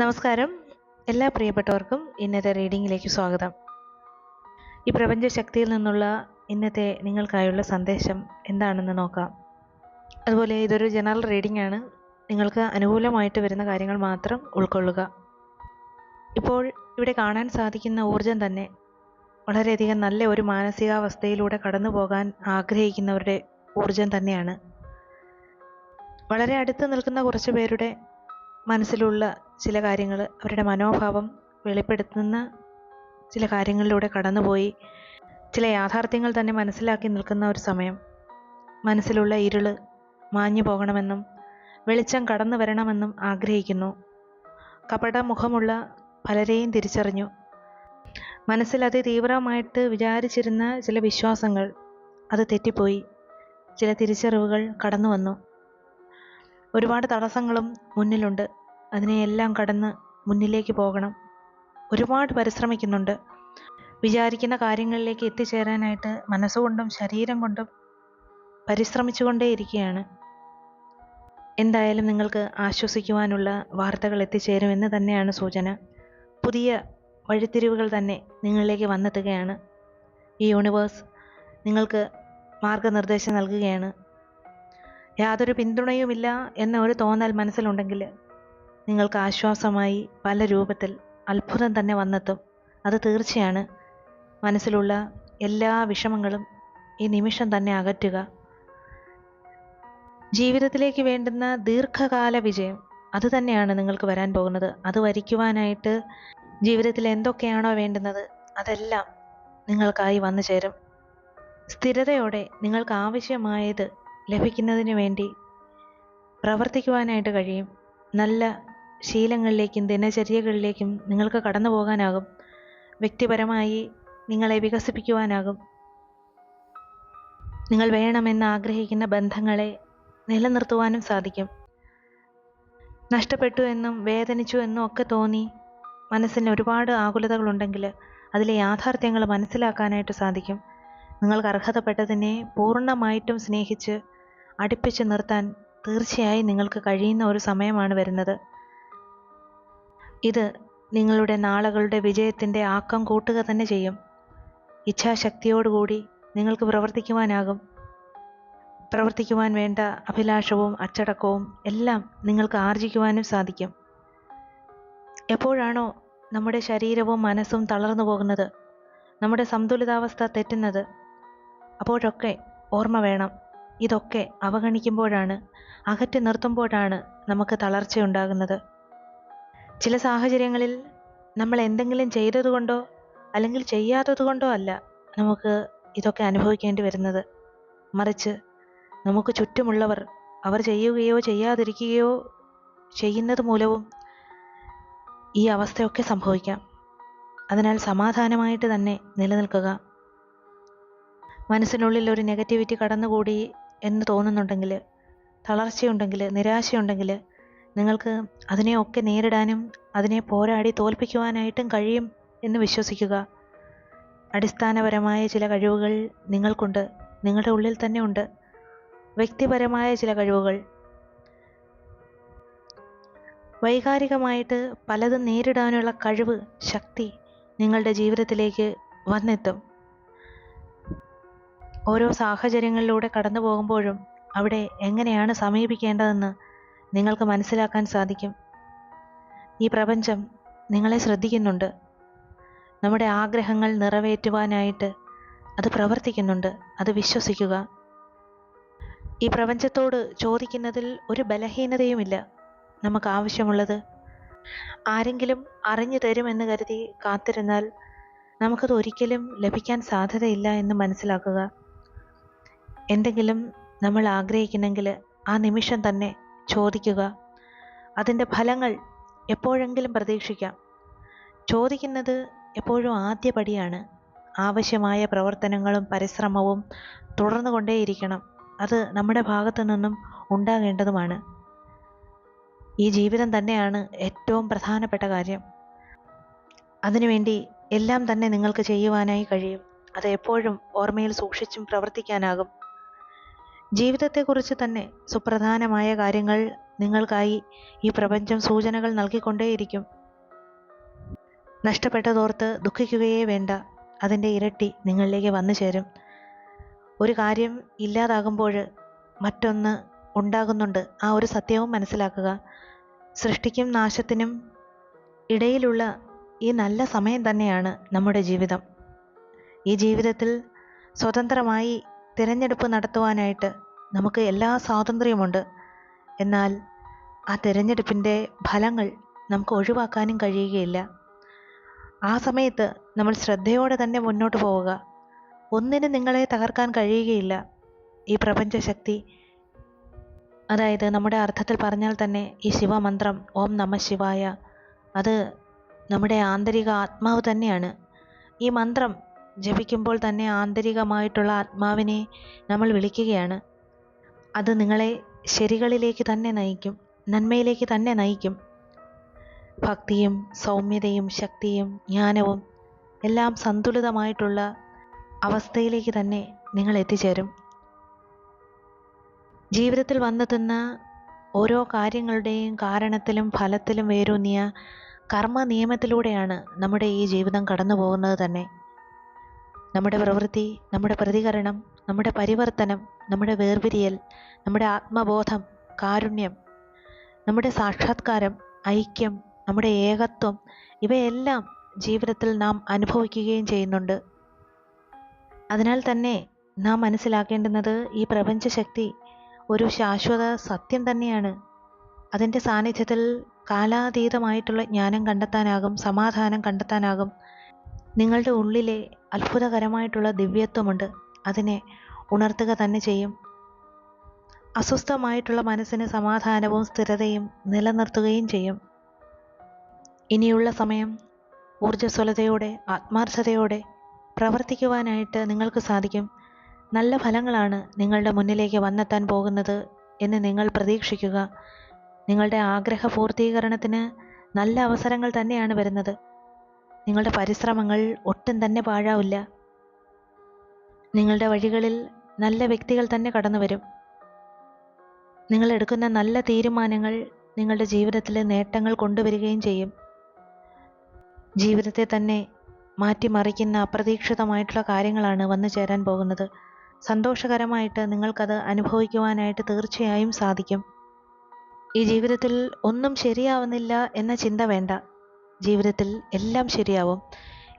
നമസ്കാരം. എല്ലാ പ്രിയപ്പെട്ടവർക്കും ഇന്നത്തെ റീഡിങ്ങിലേക്ക് സ്വാഗതം. ഈ പ്രപഞ്ച ശക്തിയിൽ നിന്നുള്ള ഇന്നത്തെ നിങ്ങൾക്കായുള്ള സന്ദേശം എന്താണെന്ന് നോക്കാം. അതുപോലെ ഇതൊരു ജനറൽ റീഡിംഗ് ആണ് നിങ്ങൾക്ക് അനുകൂലമായിട്ട് വരുന്ന കാര്യങ്ങൾ മാത്രം ഉൾക്കൊള്ളുക. ഇപ്പോൾ ഇവിടെ കാണാൻ സാധിക്കുന്ന ഊർജം തന്നെ വളരെയധികം നല്ല ഒരു മാനസികാവസ്ഥയിലൂടെ കടന്നു പോകാൻ ആഗ്രഹിക്കുന്നവരുടെ ഊർജം തന്നെയാണ്. വളരെ അടുത്ത് നിൽക്കുന്ന കുറച്ച് പേരുടെ മനസ്സിലുള്ള ചില കാര്യങ്ങൾ അവരുടെ മനോഭാവം വെളിപ്പെടുത്തുന്ന ചില കാര്യങ്ങളിലൂടെ കടന്നുപോയി. ചില യാഥാർത്ഥ്യങ്ങൾ തന്നെ മനസ്സിലാക്കി നിൽക്കുന്ന ഒരു സമയം. മനസ്സിലുള്ള ഇരുൾ മാഞ്ഞു പോകണമെന്നും വെളിച്ചം കടന്നു വരണമെന്നും ആഗ്രഹിക്കുന്നു. കപട മുഖമുള്ള പലരെയും തിരിച്ചറിഞ്ഞു. മനസ്സിൽ അതിതീവ്രമായിട്ട് വിചാരിച്ചിരുന്ന ചില വിശ്വാസങ്ങൾ അത് തെറ്റിപ്പോയി. ചില തിരിച്ചറിവുകൾ കടന്നു വന്നു ഒരുപാട് തടസ്സങ്ങളും മുന്നിലുണ്ട്. അതിനെയെല്ലാം കടന്ന് മുന്നിലേക്ക് പോകണം. ഒരുപാട് പരിശ്രമിക്കുന്നുണ്ട്. വിചാരിക്കുന്ന കാര്യങ്ങളിലേക്ക് എത്തിച്ചേരാനായിട്ട് മനസ്സുകൊണ്ടും ശരീരം കൊണ്ടും പരിശ്രമിച്ചുകൊണ്ടേയിരിക്കുകയാണ്. എന്തായാലും നിങ്ങൾക്ക് ആശ്വസിക്കുവാനുള്ള വാർത്തകൾ എത്തിച്ചേരുമെന്ന് തന്നെയാണ് സൂചന. പുതിയ വഴിത്തിരിവുകൾ തന്നെ നിങ്ങളിലേക്ക് വന്നെത്തുകയാണ്. ഈ യൂണിവേഴ്സ് നിങ്ങൾക്ക് മാർഗനിർദ്ദേശം നൽകുകയാണ്. യാതൊരു പിന്തുണയുമില്ല എന്ന ഒരു തോന്നൽ മനസ്സിലുണ്ടെങ്കിൽ നിങ്ങൾക്ക് ആശ്വാസമായി പല രൂപത്തിൽ അത്ഭുതം തന്നെ വന്നെത്തും. അത് തീർച്ചയാണ്. മനസ്സിലുള്ള എല്ലാ വിഷമങ്ങളും ഈ നിമിഷം തന്നെ അകറ്റുക. ജീവിതത്തിലേക്ക് വേണ്ടുന്ന ദീർഘകാല വിജയം അത് തന്നെയാണ് നിങ്ങൾക്ക് വരാൻ പോകുന്നത്. അത് വരിക്കുവാനായിട്ട് ജീവിതത്തിൽ എന്തൊക്കെയാണോ വേണ്ടുന്നത് അതെല്ലാം നിങ്ങൾക്കായി വന്നു ചേരും. സ്ഥിരതയോടെ നിങ്ങൾക്ക് ആവശ്യമായത് ലഭിക്കുന്നതിന് വേണ്ടി പ്രവർത്തിക്കുവാനായിട്ട് കഴിയും. നല്ല ശീലങ്ങളിലേക്കും ദിനചര്യകളിലേക്കും നിങ്ങൾക്ക് കടന്നു പോകാനാകും. വ്യക്തിപരമായി നിങ്ങളെ വികസിപ്പിക്കുവാനാകും. നിങ്ങൾ വേണമെന്ന് ആഗ്രഹിക്കുന്ന ബന്ധങ്ങളെ നിലനിർത്തുവാനും സാധിക്കും. നഷ്ടപ്പെട്ടു എന്നും വേദനിച്ചു എന്നും ഒക്കെ തോന്നി മനസ്സിന് ഒരുപാട് ആകുലതകളുണ്ടെങ്കിൽ അതിലെ യാഥാർത്ഥ്യങ്ങൾ മനസ്സിലാക്കാനായിട്ട് സാധിക്കും. നിങ്ങൾക്ക് അർഹതപ്പെട്ടതിനെ പൂർണമായിട്ടും സ്നേഹിച്ച് അടുപ്പിച്ച് നിർത്താൻ തീർച്ചയായും നിങ്ങൾക്ക് കഴിയുന്ന ഒരു സമയമാണ് വരുന്നത്. ഇത് നിങ്ങളുടെ നാളുകളുടെ വിജയത്തിന്റെ ആക്കം കൂട്ടുക തന്നെ ചെയ്യും. ഇച്ഛാശക്തിയോടുകൂടി നിങ്ങൾക്ക് പ്രവർത്തിക്കുവാനാകും. പ്രവർത്തിക്കുവാൻ വേണ്ട അഭിലാഷവും അച്ചടക്കവും എല്ലാം നിങ്ങൾക്ക് ആർജിക്കുവാനും സാധിക്കും. എപ്പോഴാണോ നമ്മുടെ ശരീരവും മനസ്സും തളർന്നു പോകുന്നത് നമ്മുടെ സന്തുലിതാവസ്ഥ തെറ്റുന്നത് അപ്പോഴൊക്കെ ഓർമ്മ വേണം. ഇതൊക്കെ അവഗണിക്കുമ്പോഴാണ് അകറ്റി നിർത്തുമ്പോഴാണ് നമുക്ക് തളർച്ചയുണ്ടാകുന്നത്. ചില സാഹചര്യങ്ങളിൽ നമ്മൾ എന്തെങ്കിലും ചെയ്തതുകൊണ്ടോ അല്ലെങ്കിൽ ചെയ്യാത്തതുകൊണ്ടോ അല്ല നമുക്ക് ഇതൊക്കെ അനുഭവിക്കേണ്ടി വരുന്നത്. മറിച്ച് നമുക്ക് ചുറ്റുമുള്ളവർ അവർ ചെയ്യുകയോ ചെയ്യാതിരിക്കുകയോ ചെയ്യുന്നത് മൂലവും ഈ അവസ്ഥയൊക്കെ സംഭവിക്കാം. അതിനാൽ സമാധാനമായിട്ട് തന്നെ നിലനിൽക്കുക. മനസ്സിനുള്ളിൽ ഒരു നെഗറ്റിവിറ്റി കടന്നുകൂടി എന്ന് തോന്നുന്നുണ്ടെങ്കിൽ തളർച്ചയുണ്ടെങ്കിൽ നിരാശയുണ്ടെങ്കിൽ നിങ്ങൾക്ക് അതിനെയൊക്കെ നേരിടാനും അതിനെ പോരാടി തോൽപ്പിക്കുവാനായിട്ടും കഴിയും എന്ന് വിശ്വസിക്കുക. അടിസ്ഥാനപരമായ ചില കഴിവുകൾ നിങ്ങൾക്കുണ്ട്. നിങ്ങളുടെ ഉള്ളിൽ തന്നെ ഉണ്ട്. വ്യക്തിപരമായ ചില കഴിവുകൾ. വൈകാരികമായിട്ട് പലതും നേരിടാനുള്ള കഴിവ് ശക്തി നിങ്ങളുടെ ജീവിതത്തിലേക്ക് വന്നെത്തും. ഓരോ സാഹചര്യങ്ങളിലൂടെ കടന്നു പോകുമ്പോഴും അവിടെ എങ്ങനെയാണ് സമീപിക്കേണ്ടതെന്ന് നിങ്ങൾക്ക് മനസ്സിലാക്കാൻ സാധിക്കും. ഈ പ്രപഞ്ചം നിങ്ങളെ ശ്രദ്ധിക്കുന്നുണ്ട്. നമ്മുടെ ആഗ്രഹങ്ങൾ നിറവേറ്റുവാനായിട്ട് അത് പ്രവർത്തിക്കുന്നുണ്ട്. അത് വിശ്വസിക്കുക. ഈ പ്രപഞ്ചത്തോട് ചോദിക്കുന്നതിൽ ഒരു ബലഹീനതയുമില്ല നമുക്ക് ആവശ്യമുള്ളത്. ആരെങ്കിലും അറിഞ്ഞു തരുമെന്ന് കരുതി കാത്തിരുന്നാൽ നമുക്കത് ഒരിക്കലും ലഭിക്കാൻ സാധ്യതയില്ല എന്ന് മനസ്സിലാക്കുക. എന്തെങ്കിലും നമ്മൾ ആഗ്രഹിക്കുന്നെങ്കിൽ ആ നിമിഷം തന്നെ ചോദിക്കുക. അതിന്റെ ഫലങ്ങൾ എപ്പോഴെങ്കിലും പ്രതീക്ഷിക്കാം. ചോദിക്കുന്നത് എപ്പോഴും ആദ്യപടിയാണ്. ആവശ്യമായ പ്രവർത്തനങ്ങളും പരിശ്രമവും തുടർന്നു കൊണ്ടേയിരിക്കണം അത് നമ്മുടെ ഭാഗത്തു നിന്നും ഉണ്ടാകേണ്ടതുമാണ്. ഈ ജീവിതം തന്നെയാണ് ഏറ്റവും പ്രധാനപ്പെട്ട കാര്യം. അതിനുവേണ്ടി എല്ലാം തന്നെ നിങ്ങൾക്ക് ചെയ്യുവാനായി കഴിയും. അത് എപ്പോഴും ഓർമ്മയിൽ സൂക്ഷിച്ചും പ്രവർത്തിക്കാനാകും. ജീവിതത്തെക്കുറിച്ച് തന്നെ സുപ്രധാനമായ കാര്യങ്ങൾ നിങ്ങൾക്കായി ഈ പ്രപഞ്ചം സൂചനകൾ നൽകിക്കൊണ്ടേയിരിക്കും. നഷ്ടപ്പെട്ടതോർത്ത് ദുഃഖിക്കുകയേ വേണ്ട. അതിന്റെ ഇരട്ടി നിങ്ങളിലേക്ക് വന്നു ചേരും. ഒരു കാര്യം ഇല്ലാതാകുമ്പോൾ മറ്റൊന്ന് ഉണ്ടാകുന്നുണ്ട്. ആ ഒരു സത്യവും മനസ്സിലാക്കുക. സൃഷ്ടിക്കും നാശത്തിനും ഇടയിലുള്ള ഈ നല്ല സമയം തന്നെയാണ് നമ്മുടെ ജീവിതം. ഈ ജീവിതത്തിൽ സ്വതന്ത്രമായി തിരഞ്ഞെടുപ്പ് നടത്തുവാനായിട്ട് നമുക്ക് എല്ലാ സ്വാതന്ത്ര്യമുണ്ട്. എന്നാൽ ആ തിരഞ്ഞെടുപ്പിന്റെ ഫലങ്ങൾ നമുക്ക് ഒഴിവാക്കാനും കഴിയുകയില്ല. ആ സമയത്ത് നമ്മൾ ശ്രദ്ധയോടെ തന്നെ മുന്നോട്ട് പോവുക. ഒന്നിനും നിങ്ങളെ തകർക്കാൻ കഴിയുകയില്ല. ഈ പ്രപഞ്ചശക്തി അതായത് നമ്മുടെ അർത്ഥത്തിൽ പറഞ്ഞാൽ തന്നെ ഈ ശിവമന്ത്രം ഓം നമ ശിവായ അത് നമ്മുടെ ആന്തരിക ആത്മാവ് തന്നെയാണ്. ഈ മന്ത്രം ജപിക്കുമ്പോൾ തന്നെ ആന്തരികമായിട്ടുള്ള ആത്മാവിനെ നമ്മൾ വിളിക്കുകയാണ്. അത് നിങ്ങളെ ശരികളിലേക്ക് തന്നെ നയിക്കും നന്മയിലേക്ക് തന്നെ നയിക്കും. ഭക്തിയും സൗമ്യതയും ശക്തിയും ജ്ഞാനവും എല്ലാം സന്തുലിതമായിട്ടുള്ള അവസ്ഥയിലേക്ക് തന്നെ നിങ്ങൾ എത്തിച്ചേരും. ജീവിതത്തിൽ വന്നെത്തുന്ന ഓരോ കാര്യങ്ങളുടെയും കാരണത്തിലും ഫലത്തിലും വേരൂന്നിയ കർമ്മ നിയമത്തിലൂടെയാണ് നമ്മുടെ ഈ ജീവിതം കടന്നു പോകുന്നത് തന്നെ. നമ്മുടെ പ്രവൃത്തി നമ്മുടെ പ്രതികരണം നമ്മുടെ പരിവർത്തനം നമ്മുടെ വേർപിരിയൽ നമ്മുടെ ആത്മബോധം കാരുണ്യം നമ്മുടെ സാക്ഷാത്കാരം ഐക്യം നമ്മുടെ ഏകത്വം ഇവയെല്ലാം ജീവിതത്തിൽ നാം അനുഭവിക്കുകയും ചെയ്യുന്നുണ്ട്. അതിനാൽ തന്നെ നാം മനസ്സിലാക്കേണ്ടുന്നത് ഈ പ്രപഞ്ചശക്തി ഒരു ശാശ്വത സത്യം തന്നെയാണ്. അതിന്റെ സാന്നിധ്യത്തിൽ കാലാതീതമായിട്ടുള്ള ജ്ഞാനം കണ്ടെത്താനാകും സമാധാനം കണ്ടെത്താനാകും നിങ്ങളുടെ ഉള്ളിലെ അത്ഭുതകരമായിട്ടുള്ള ദിവ്യത്വമുണ്ട്. അതിനെ ഉണർത്തുക തന്നെ ചെയ്യും. അസ്വസ്ഥമായിട്ടുള്ള മനസ്സിന് സമാധാനവും സ്ഥിരതയും നിലനിർത്തുകയും ചെയ്യും. ഇനിയുള്ള സമയം ഊർജസ്വലതയോടെ ആത്മാർത്ഥതയോടെ പ്രവർത്തിക്കുവാനായിട്ട് നിങ്ങൾക്ക് സാധിക്കും. നല്ല ഫലങ്ങളാണ് നിങ്ങളുടെ മുന്നിലേക്ക് വന്നെത്താൻ പോകുന്നത് എന്ന് നിങ്ങൾ പ്രതീക്ഷിക്കുക. നിങ്ങളുടെ ആഗ്രഹ പൂർത്തീകരണത്തിന് നല്ല അവസരങ്ങൾ തന്നെയാണ് വരുന്നത്. നിങ്ങളുടെ പരിശ്രമങ്ങൾ ഒട്ടും തന്നെ പാഴാവില്ല. നിങ്ങളുടെ വഴികളിൽ നല്ല വ്യക്തികൾ തന്നെ കടന്നു വരും നിങ്ങൾ എടുക്കുന്ന നല്ല തീരുമാനങ്ങൾ നിങ്ങളുടെ ജീവിതത്തിലെ നേട്ടങ്ങൾ കൊണ്ടുവരികയും ചെയ്യും. ജീവിതത്തെ തന്നെ മാറ്റിമറിക്കുന്ന അപ്രതീക്ഷിതമായിട്ടുള്ള കാര്യങ്ങളാണ് വന്നു ചേരാൻ പോകുന്നത്. സന്തോഷകരമായിട്ട് നിങ്ങൾക്കത് അനുഭവിക്കുവാനായിട്ട് തീർച്ചയായും സാധിക്കും. ഈ ജീവിതത്തിൽ ഒന്നും ശരിയാവുന്നില്ല എന്ന ചിന്ത വേണ്ട. ജീവിതത്തിൽ എല്ലാം ശരിയാവും.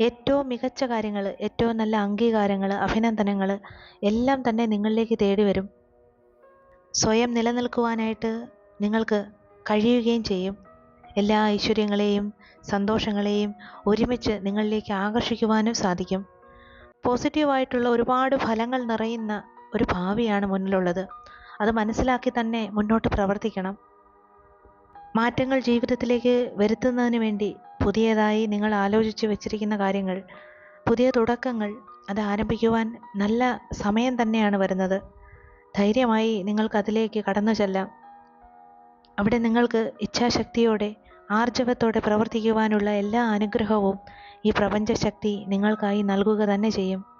ഏറ്റവും മികച്ച കാര്യങ്ങൾ ഏറ്റവും നല്ല അംഗീകാരങ്ങൾ അഭിനന്ദനങ്ങൾ എല്ലാം തന്നെ നിങ്ങളിലേക്ക് തേടി വരും. സ്വയം നിലനിൽക്കുവാനായിട്ട് നിങ്ങൾക്ക് കഴിയുകയും ചെയ്യും. എല്ലാ ഐശ്വര്യങ്ങളെയും സന്തോഷങ്ങളെയും ഒരുമിച്ച് നിങ്ങളിലേക്ക് ആകർഷിക്കുവാനും സാധിക്കും. പോസിറ്റീവായിട്ടുള്ള ഒരുപാട് ഫലങ്ങൾ നിറയുന്ന ഒരു ഭാവിയാണ് മുന്നിലുള്ളത്. അത് മനസ്സിലാക്കി തന്നെ മുന്നോട്ട് പ്രവർത്തിക്കണം. മാറ്റങ്ങൾ ജീവിതത്തിലേക്ക് വരുത്തുന്നതിന് വേണ്ടി പുതിയതായി നിങ്ങൾ ആലോചിച്ച് വെച്ചിരിക്കുന്ന കാര്യങ്ങൾ പുതിയ തുടക്കങ്ങൾ അത് ആരംഭിക്കുവാൻ നല്ല സമയം തന്നെയാണ് വരുന്നത്. ധൈര്യമായി നിങ്ങൾക്കതിലേക്ക് കടന്നു ചെല്ലാം. അവിടെ നിങ്ങൾക്ക് ഇച്ഛാശക്തിയോടെ ആർജവത്തോടെ പ്രവർത്തിക്കുവാനുള്ള എല്ലാ അനുഗ്രഹവും ഈ പ്രപഞ്ചശക്തി നിങ്ങൾക്കായി നൽകുക തന്നെ ചെയ്യും.